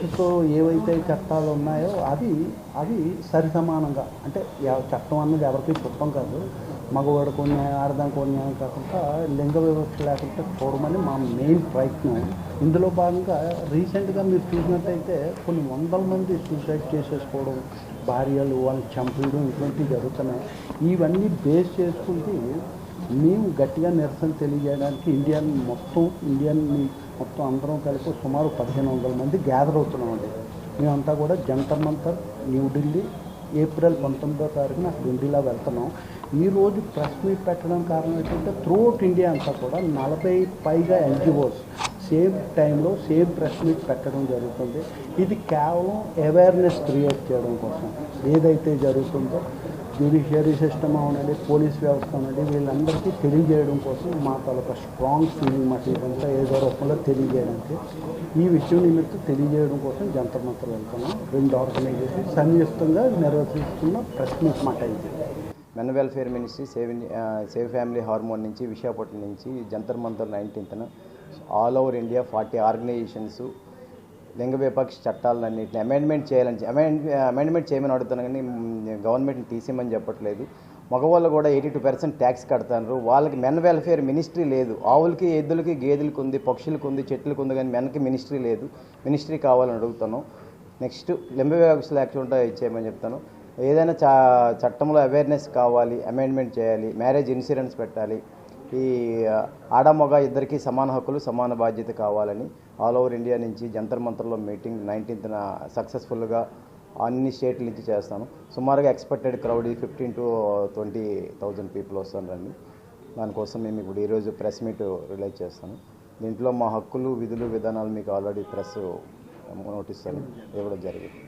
పురుషుతో ఏవైతే చట్టాలు ఉన్నాయో అవి అవి సరిసమానంగా అంటే చట్టం అన్నది ఎవరికి చుట్టం కాదు. మగవాడు కొన్ని ఆడదానికి కొన్ని కాకుండా లింగ వివక్ష లేకుండా చూడమని మా మెయిన్ ప్రయత్నం. ఇందులో భాగంగా రీసెంట్గా మీరు చూసినట్టయితే కొన్ని వందల మంది సూసైడ్ చేసేసుకోవడం భార్యలు వాళ్ళని చంపేయడం ఇటువంటివి జరుగుతున్నాయి. ఇవన్నీ బేస్ చేసుకుంటే మేము గట్టిగా నిరసన తెలియజేయడానికి ఇండియన్ మొత్తం ఇండియన్ మొత్తం అందరం కలిపి సుమారు పదిహేను వందల మంది గ్యాదర్ అవుతున్నామండి. మేమంతా కూడా జంతర్ మంతర్ న్యూఢిల్లీ ఏప్రిల్ పంతొమ్మిదో తారీఖున అక్కడ ఢిల్లీలో వెళ్తున్నాం. ఈరోజు ప్రెస్ మీట్ పెట్టడం కారణం ఏంటంటే త్రూఅవుట్ ఇండియా అంతా కూడా నలభై పైగా ఎన్జిఓస్ సేమ్ టైంలో సేమ్ ప్రెస్ మీట్ పెట్టడం జరుగుతుంది. ఇది కేవలం అవేర్నెస్ క్రియేట్ చేయడం కోసం. ఏదైతే జరుగుతుందో జ్యుడిషియరీ సిస్టమ్ అవునండి పోలీస్ వ్యవస్థ అవునండి వీళ్ళందరికీ తెలియజేయడం కోసం మా తాలూకా స్ట్రాంగ్ ఫీలింగ్ మాట ఇదంతా ఏదో రూపంలో తెలియజేయడానికి ఈ విషయం నిమిత్తం తెలియజేయడం కోసం జంతర్ మంతర్ వెళ్తున్నాం. రెండు ఆర్గనైజేషన్ సంయుక్తంగా నిర్వహిస్తున్న ప్రెస్ మీట్ మాట ఇది. Men welfare ministry save save family harmony నుంచి విశాఖపట్నం నుంచి Jantar Mantar నైన్టీన్త్న all over India forty organizations లింగ విపక్ష చట్టాలన్నింటిని అమెండ్మెంట్ చేయాలని అమెండ్ అమెండ్మెంట్ చేయమని అడుగుతాను కానీ గవర్నమెంట్ని తీసేయమని చెప్పట్లేదు. మగవాళ్ళు కూడా ఎయిటీ టూ పర్సెంట్ ట్యాక్స్ కడతారు. వాళ్ళకి మెన్ వెల్ఫేర్ మినిస్ట్రీ లేదు. ఆవులకి ఎద్దులకి గేదెలకు ఉంది పక్షులకు ఉంది చెట్లకు ఉంది కానీ మెన్కి మినిస్ట్రీ లేదు. మినిస్ట్రీ కావాలని అడుగుతాను. నెక్స్ట్ లింగ వివక్ష లేకుండా ఇచ్చేయమని చెప్తాను. ఏదైనా చా చట్టంలో అవేర్నెస్ కావాలి అమెండ్మెంట్ చేయాలి మ్యారేజ్ ఇన్సూరెన్స్ పెట్టాలి ఈ ఆడ మగ ఇద్దరికి సమాన హక్కులు సమాన బాధ్యత కావాలని ఆల్ ఓవర్ ఇండియా నుంచి జంతర్ మంతర్లో మీటింగ్ నైన్టీన్త్న సక్సెస్ఫుల్గా అన్ని స్టేట్ల నుంచి చేస్తాను. సుమారుగా expected crowd fifteen to twenty thousand people వస్తారండి. దానికోసం మేము ఇప్పుడు ఈరోజు ప్రెస్ మీట్ రిలీజ్ చేస్తాను. దీంట్లో మా హక్కులు విధులు విధానాలు మీకు ఆల్రెడీ ప్రెస్ నోటీస్ ఇవ్వడం జరిగింది.